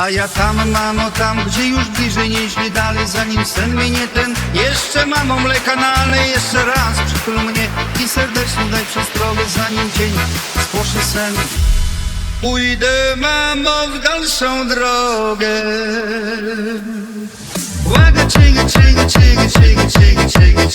A ja tam, mamo, tam, gdzie już bliżej nieźle dalej Zanim sen minie ten. Jeszcze, mamo, mleka nalej Jeszcze raz przytul mnie I serdecznie daj przestrogę Zanim dzień spłoszy sen. Pójdę, mamo, w dalszą drogę. Błaga, czyga, czyga, czyga, czyga, czyga, czyga,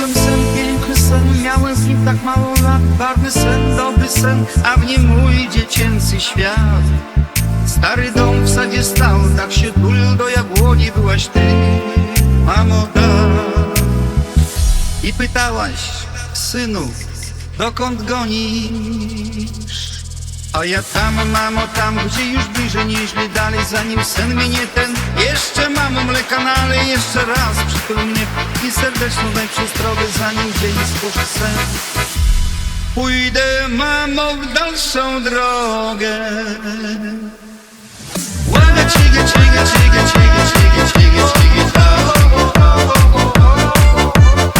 Śniłem sen, piękny sen, miałem w nim tak mało lat. Barwny sen, dobry sen, a w nim mój dziecięcy świat. Stary dom w sadzie stał, tak się tulił do jabłoni Byłaś ty, mamo, tak I pytałaś, synu, dokąd gonisz? A ja tam, mamo, tam, gdzie już bliżej, nieźli dalej Zanim sen minie ten, jeszcze mamo mleka nalej Jeszcze raz przytul mnie i serdecznie daj Zanim dzień spłoszy sen. Pójdę, mamo, w dalszą drogę